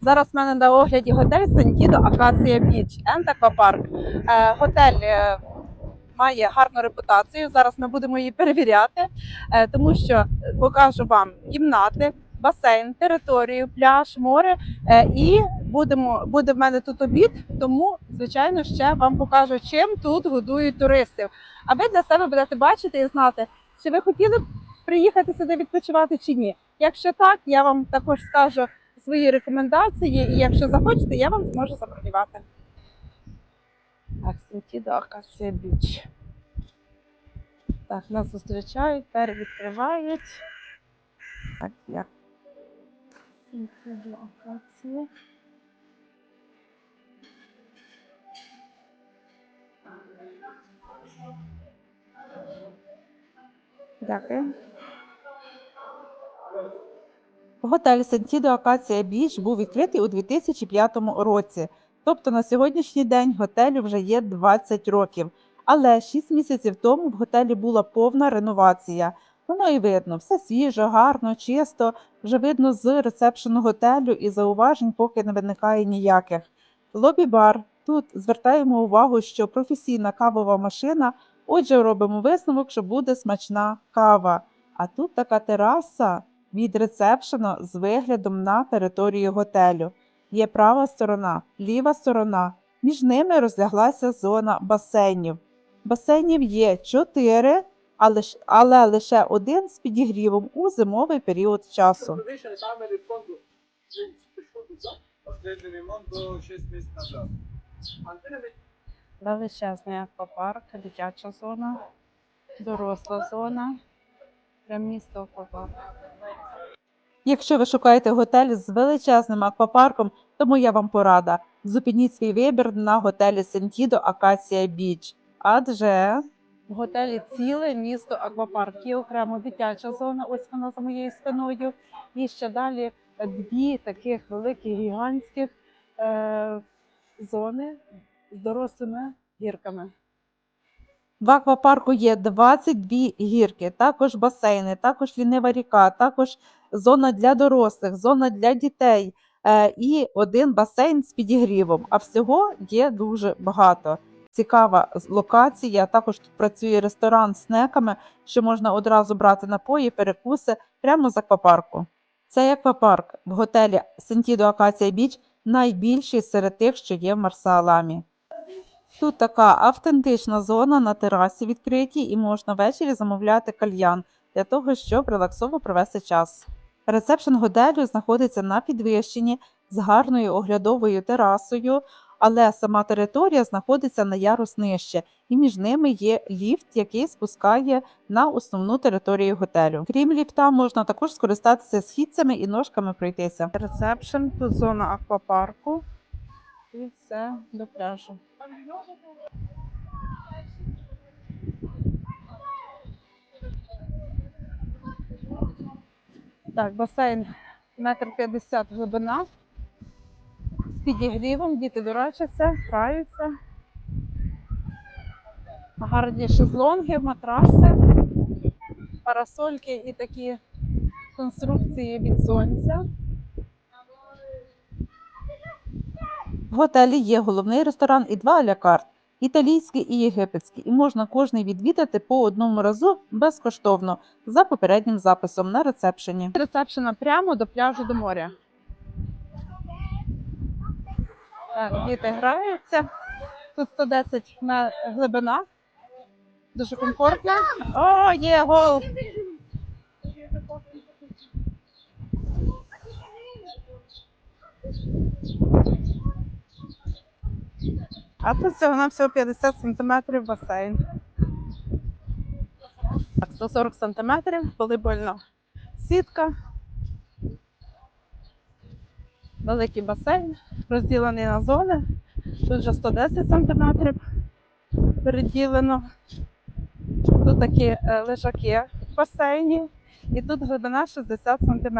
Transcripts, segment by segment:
Зараз в мене на огляді готель Сентідо Акація Біч Енд Аквапарк. Е, Готель е, має гарну репутацію. Зараз ми будемо її перевіряти, е, тому що покажу вам кімнати, басейн, територію, пляж, море. І будемо буде в мене тут обід. Тому, звичайно, ще вам покажу, чим тут годують туристів. А ви для себе будете бачити і знати, чи ви хотіли б приїхати сюди відпочивати чи ні. Якщо так, я вам також скажу свої рекомендації, і якщо захочете, я вам зможу забронювати. Так, Сентідо Акація Біч. Так, нас зустрічають, двері відкривають. Так, як. Сентідо. Дякую. Готель Сентідо Акація Біч був відкритий у 2005 році. Тобто на сьогоднішній день готелю вже є 20 років. Але 6 місяців тому в готелі була повна реновація. Воно і видно, все свіже, гарно, чисто. Вже видно з ресепшену готелю і зауважень поки не виникає ніяких. Лобі-бар. Тут звертаємо увагу, що професійна кавова машина. Отже, робимо висновок, що буде смачна кава. А тут така тераса від ресепшена з виглядом на територію готелю. Є права сторона, ліва сторона. Між ними розляглася зона басейнів. Басейнів є чотири, але, але лише один з підігрівом у зимовий період часу. Invece le camere in fondo Prende ремонту 6 місяців назад. Величезний аквапарк, дитяча зона, доросла зона, прям місто аквапарк. Якщо ви шукаєте готель з величезним аквапарком, то моя вам порада. Зупиніть свій вибір на готелі Сентідо Акація Біч. Адже в готелі ціле місто аквапарк. Є окремо дитяча зона, ось вона за моєю спиною. І ще далі дві таких великих гігантських е- зони з дорослими гірками. В аквапарку є 22 гірки, також басейни, також лінива ріка, також зона для дорослих, зона для дітей е, і один басейн з підігрівом. А всього є дуже багато. Цікава локація. Також тут працює ресторан з снеками, що можна одразу брати напої, перекуси прямо з аквапарку. Цей аквапарк в готелі Сентідо Акація Біч найбільший серед тих, що є в Марсааламі. Тут така автентична зона на терасі відкритій і можна ввечері замовляти кальян для того, щоб релаксово провести час. Ресепшн готелю знаходиться на підвищенні з гарною оглядовою терасою, але сама територія знаходиться на ярус нижче, і між ними є ліфт, який спускає на основну територію готелю. Крім ліфта, можна також скористатися східцями і ножками пройтися. Ресепшн, тут зона аквапарку. І все до пляжу. Так, басейн метр п'ятдесят глибина. З підігрівом, діти дурачаться, граються. Гарні шезлонги, матраси, парасольки і такі конструкції від сонця. В готелі є головний ресторан і два алякарт італійський і єгипетський, і можна кожний відвідати по одному разу безкоштовно за попереднім записом на ресепшені. Ресепшена прямо до пляжу до моря. Так, діти граються. Тут 110 ме- глибина. Дуже комфортно. О, є гол! А тут всього на всього 50 см басейн. Так, 140 см, волейбольна сітка. Великий басейн, розділений на зони. Тут вже 110 см переділено. Тут такі е, лежаки в басейні. І тут глибина 60 см.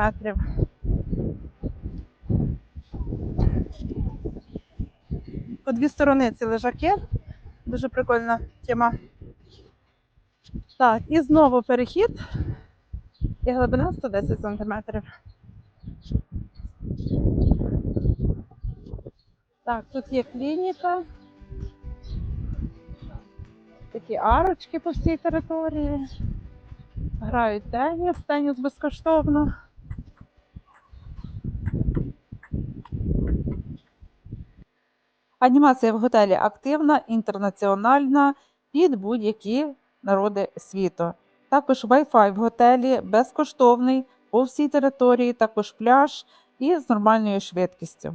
По дві сторони ці лежаки. Дуже прикольна тема. Так, і знову перехід. І глибина 110 см. Так, тут є клініка. Такі арочки по всій території. Грають теніс, теніс безкоштовно. Анімація в готелі активна, інтернаціональна під будь-які народи світу. Також Wi-Fi в готелі безкоштовний по всій території, також пляж і з нормальною швидкістю.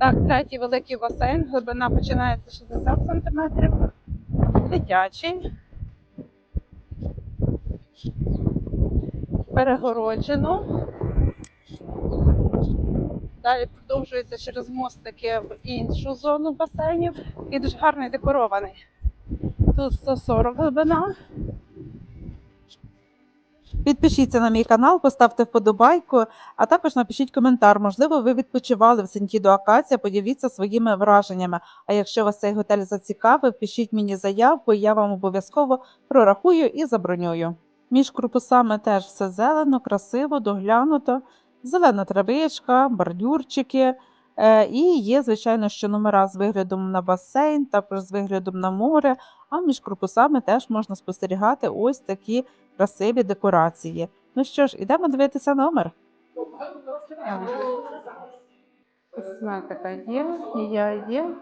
Так, третій великий басейн, глибина починається 60 см. Дитячий. Перегороджено. Далі продовжується через мостики в іншу зону басейнів і дуже гарний декорований. Тут 140 глибина. Підпишіться на мій канал, поставте вподобайку, а також напишіть коментар. Можливо, ви відпочивали в Сентідо Акація, поділіться своїми враженнями. А якщо вас цей готель зацікавив, пишіть мені заявку, я вам обов'язково прорахую і забронюю. Між корпусами теж все зелено, красиво, доглянуто, зелена травичка, бордюрчики. Е, І є, звичайно, що номера з виглядом на басейн, також з виглядом на море. А між корпусами теж можна спостерігати ось такі красиві декорації. Ну що ж, ідемо дивитися номер. Косметика є, я є.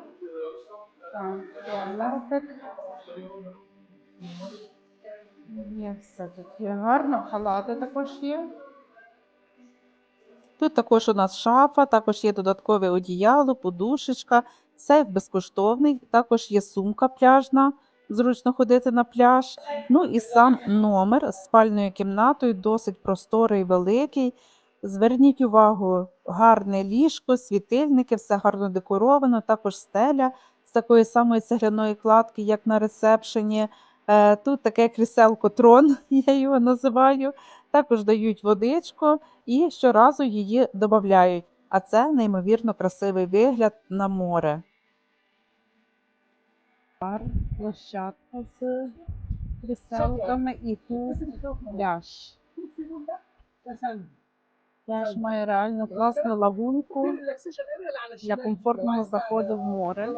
Туалетик. Є все тут є гарно, халати також є. Тут також у нас шафа, також є додаткове одіяло, подушечка, сейф безкоштовний, також є сумка пляжна, зручно ходити на пляж. Ну і сам номер з спальною кімнатою, досить просторий, великий. Зверніть увагу, гарне ліжко, світильники, все гарно декоровано, також стеля з такої самої цегляної кладки, як на ресепшені. Е, Тут таке кріселко трон, я його називаю. Також дають водичку і щоразу її додають. А це неймовірно красивий вигляд на море. Бар, площадка з кріселками і тут пляж. Пляж має реально класну лагунку для комфортного заходу в море.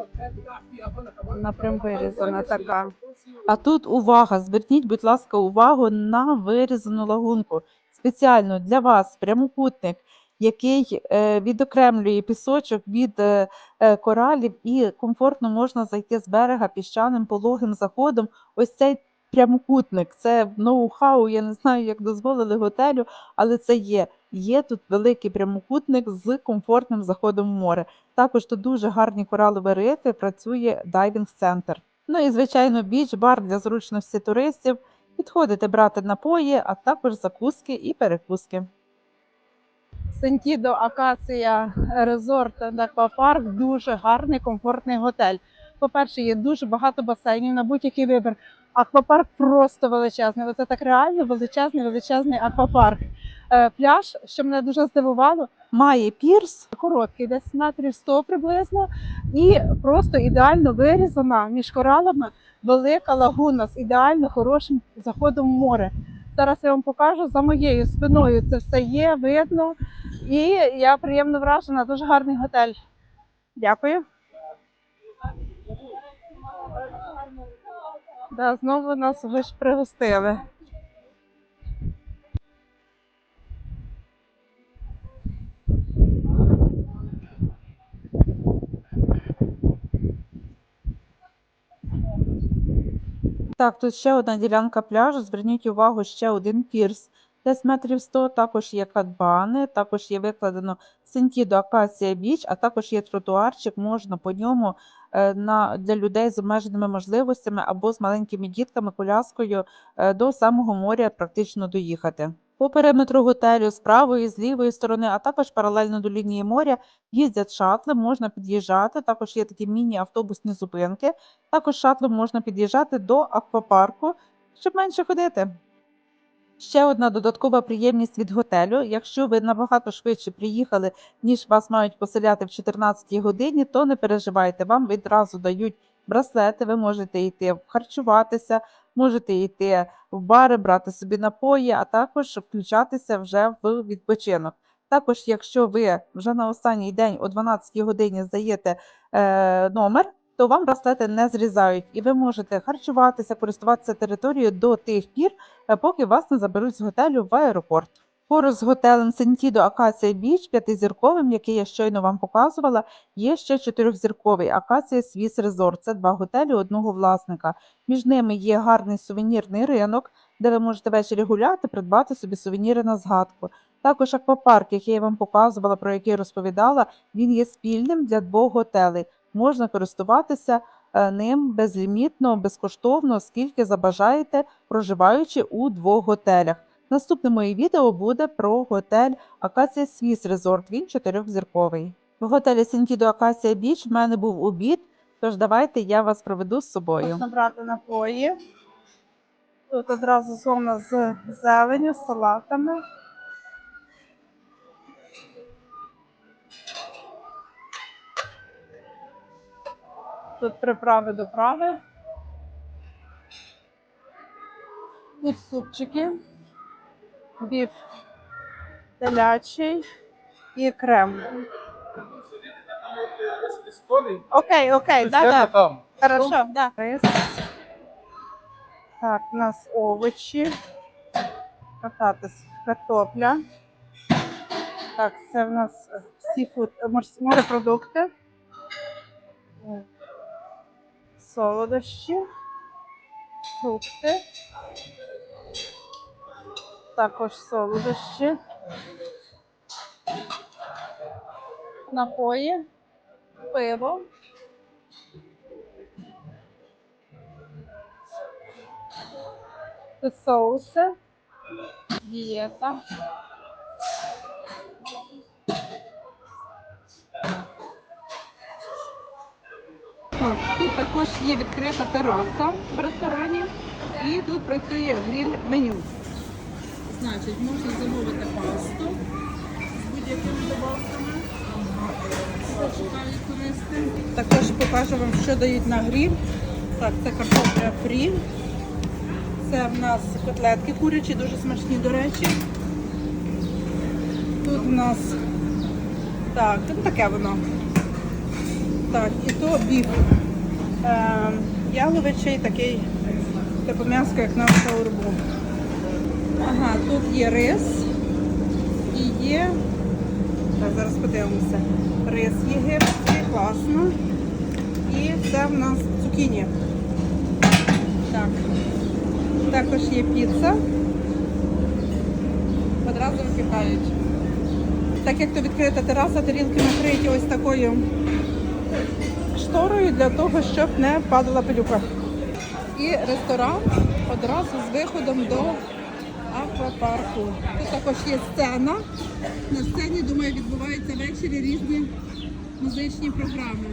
Напрям вирізана така. А тут увага! Зверніть, будь ласка, увагу на вирізану лагунку. Спеціально для вас прямокутник, який е, відокремлює пісочок від е, е, коралів, і комфортно можна зайти з берега піщаним пологим заходом. Ось цей прямокутник. Це ноу-хау, я не знаю, як дозволили готелю, але це є. Є тут великий прямокутник з комфортним заходом в море. Також тут дуже гарні коралові рифи, працює дайвінг-центр. Ну і, звичайно, біч-бар для зручності туристів. Підходите брати напої, а також закуски і перекуски. Сентідо Акація Резорт та дуже гарний, комфортний готель. По-перше, є дуже багато басейнів на будь-який вибір. Аквапарк просто величезний. Це так реально величезний, величезний аквапарк. Е, Пляж, що мене дуже здивувало, має пірс короткий, десь метрів 100 приблизно, і просто ідеально вирізана між коралами велика лагуна з ідеально хорошим заходом в море. Зараз я вам покажу за моєю спиною. Це все є, видно. І я приємно вражена, дуже гарний готель. Дякую. Да, знову нас ви ж пригостили. Так, тут ще одна ділянка пляжу. Зверніть увагу, ще один пірс. Десь метрів 100, також є катбани, також є викладено Сентідо Акація Біч, а також є тротуарчик, можна по ньому на, для людей з обмеженими можливостями або з маленькими дітками, коляскою е, до самого моря практично доїхати. По периметру готелю з правої, з лівої сторони, а також паралельно до лінії моря їздять шатли, можна під'їжджати. Також є такі міні-автобусні зупинки. Також шатлом можна під'їжджати до аквапарку, щоб менше ходити. Ще одна додаткова приємність від готелю. Якщо ви набагато швидше приїхали, ніж вас мають поселяти в 14 годині, то не переживайте, вам відразу дають браслети, ви можете йти харчуватися, можете йти в бари, брати собі напої, а також включатися вже в відпочинок. Також, якщо ви вже на останній день о 12 годині здаєте е, номер, то вам браслети не зрізають, і ви можете харчуватися, користуватися територією до тих пір, е, поки вас не заберуть з готелю в аеропорт. Поруч з готелем Сентідо Акація Біч, п'ятизірковим, який я щойно вам показувала, є ще чотирьохзірковий Акація Свіс Резорт. Це два готелі одного власника. Між ними є гарний сувенірний ринок, де ви можете ввечері гуляти, придбати собі сувеніри на згадку. Також аквапарк, який я вам показувала, про який розповідала, він є спільним для двох готелей. Можна користуватися е, ним безлімітно, безкоштовно, скільки забажаєте, проживаючи у двох готелях. Наступне моє відео буде про готель Акація Свіс Резорт. Він чотирьохзірковий. В готелі Сентідо Акація Біч в мене був обід, тож давайте я вас проведу з собою. Можна брати напої. Тут одразу зона з зеленю, салатами. Тут приправи доправи. Тут супчики, біф телячий і крем. Окей, окей, да, да. Хорошо, да. Рис. Так, у нас овочі. Кататись картопля. Так, це в нас сіфуд, морс- морепродукти. Е, Солодощі. Фрукти. Також солодощі. Напої. Пиво. Тут соуси. Дієта. Так, Тут також є відкрита тераса в ресторані, і тут працює гриль меню. Значить, можна замовити пасту з будь-якими добавками. Також покажу вам, що дають на гріль. Так, це картопля фрі. Це в нас котлетки курячі, дуже смачні, до речі. Тут в нас так, таке воно. Так, і то біф. Е, яловичий такий, типу м'яско, як на шаурму. Ага, тут є рис і є. Так, зараз подивимося. Рис єгипетський, класно. І це в нас цукіні. Так. Також є піца. Одразу випікають. Так як то відкрита тераса, тарілки накриті ось такою шторою для того, щоб не падала пилюка. І ресторан одразу з виходом до аквапарку. Тут також є сцена. На сцені, думаю, відбуваються ввечері різні музичні програми.